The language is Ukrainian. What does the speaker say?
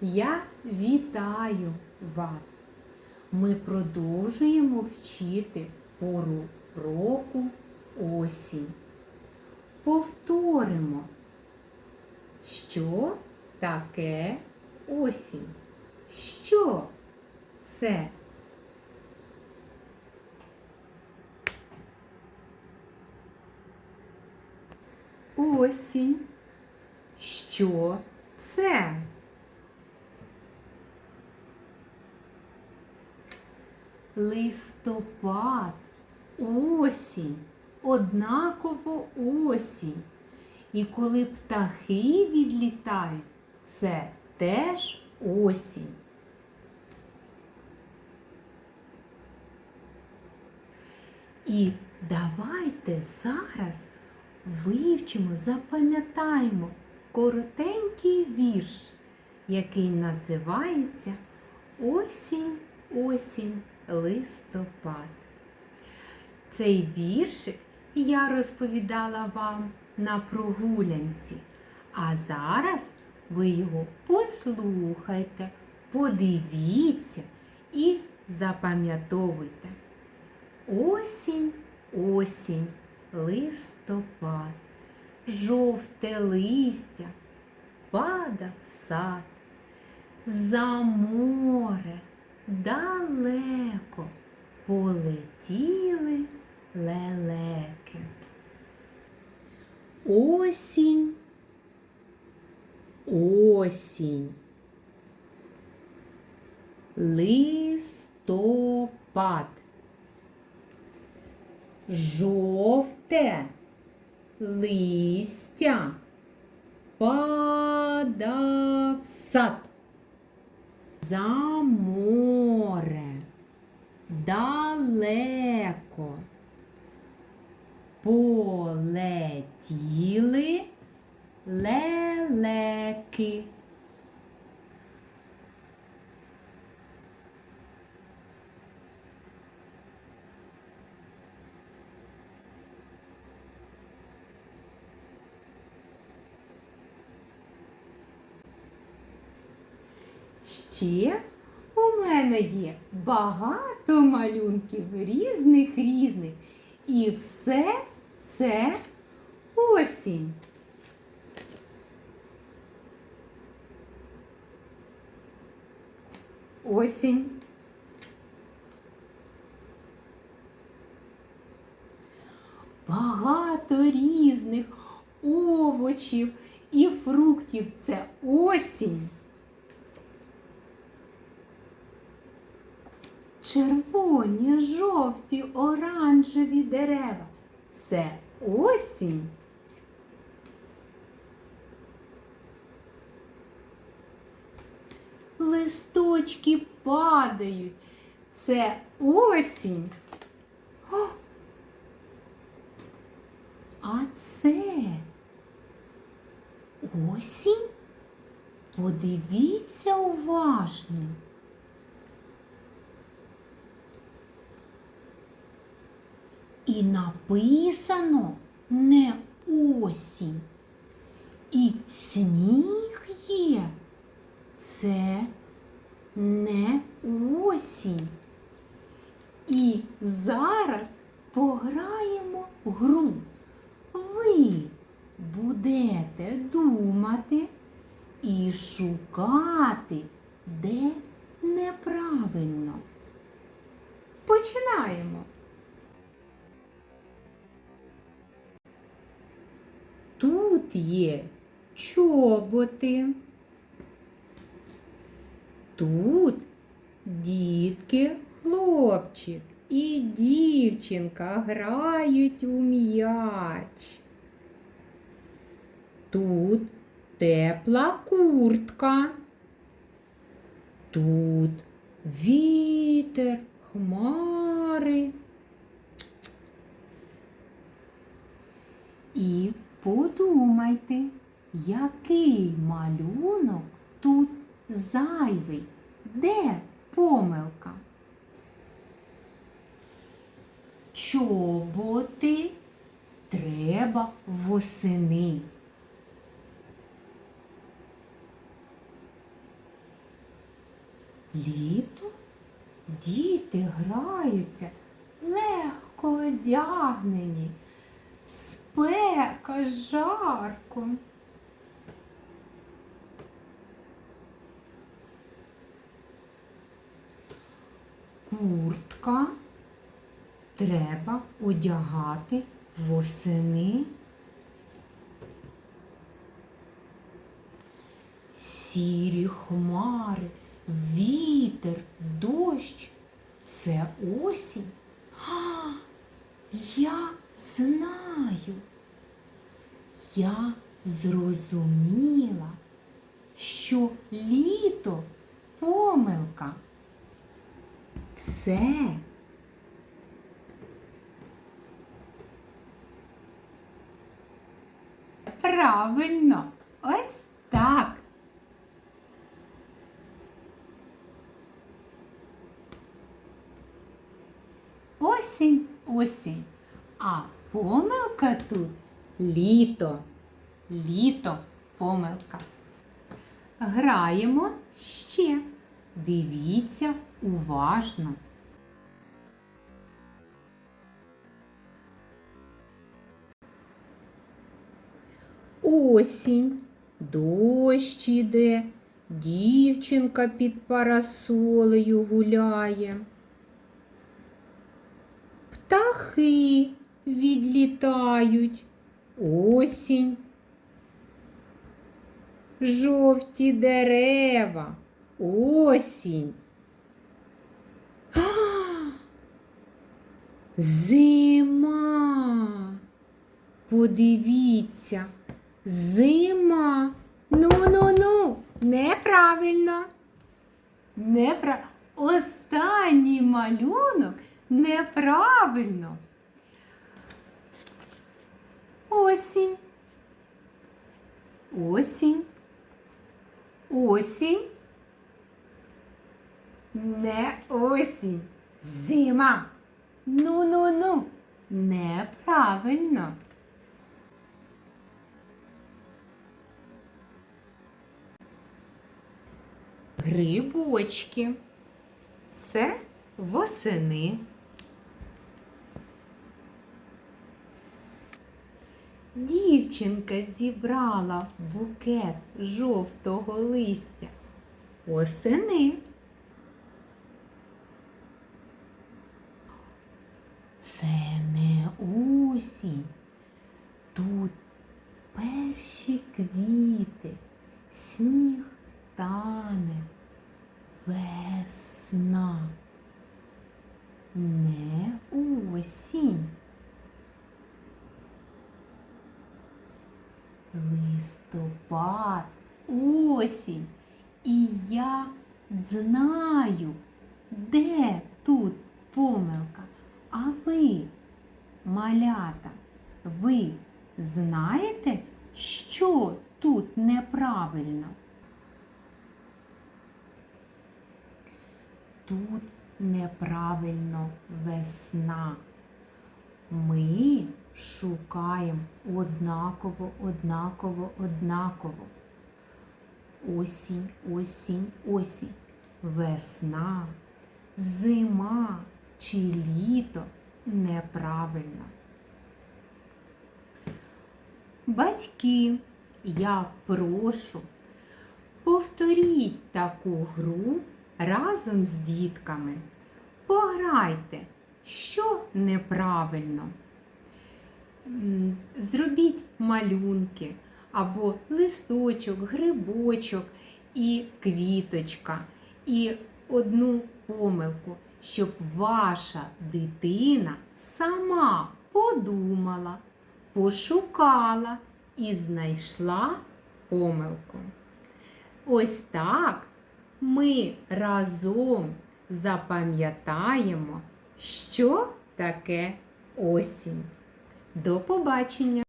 я вітаю вас. Ми продовжуємо вчити пору року осінь. Повторимо, що таке осінь? Що це? Осінь. Що це? Листопад, осінь, однаково осінь. І коли птахи відлітають, це теж осінь. І давайте зараз вивчимо, запам'ятаємо коротенький вірш, який називається Осінь, осінь, листопад. Цей віршик я розповідала вам на прогулянці, а зараз ви його послухайте, подивіться і запам'ятовуйте. Осінь, осінь, листопад, жовте листя падав в сад, за море далеко полетіли лелеки. Осінь, осінь, листопад жовте листя падав сад. За море далеко полетіли лелеки. Ще у мене є багато малюнків різних різних. І все це осінь. Осінь. Багато різних овочів і фруктів це осінь. Червоні, жовті, оранжеві дерева. Це осінь. Листочки падають. Це осінь. О! А це осінь? Подивіться уважно. І написано не осінь. І сніг є. Це не осінь. І зараз пограємо гру. Ви будете думати і шукати, де неправильно. Є чоботи. Тут дітки, хлопчик і дівчинка грають у м'яч. Тут тепла куртка. Тут вітер, хмари. І подумайте, який малюнок тут зайвий? Де помилка? Чоботи треба восени. Літо? Діти граються, легко одягнені, спека, жарко. Куртка треба одягати восени. Сірі хмари, вітер, дощ це осінь. А, я знаю. Я зрозуміла, що літо помилка. Це правильно. Ось так. Осінь, осінь. А помилка тут літо. Літо помилка. Граємо ще. Дивіться уважно. Осінь, дощ іде, дівчинка під парасолею гуляє. Птахи відлітають. Осінь. Жовті дерева. Осінь. А! Зима. Подивіться. Зима. Ну-ну-ну. Неправильно. Непра... Останній малюнок неправильно. Осінь. Осінь. Осінь. Не осінь. Зима. Ну-ну-ну. Неправильно. Грибочки. Це восени. Дівчинка зібрала букет жовтого листя. Осени. Це не осінь. Тут перші квіти, сніг тане, весна. Не осінь. Листопад, осінь. І я знаю, де тут помилка. А ви, малята, ви знаєте, що тут неправильно? Тут неправильно весна. Ми шукаємо однаково, однаково, однаково. Осінь, осінь, осінь. Весна, зима чи літо неправильно. Батьки, я прошу, повторіть таку гру разом з дітками. Пограйте, що неправильно. Зробіть малюнки або листочок, грибочок і квіточка, і одну помилку, щоб ваша дитина сама подумала, пошукала і знайшла помилку. Ось так ми разом запам'ятаємо, що таке осінь. До побачення!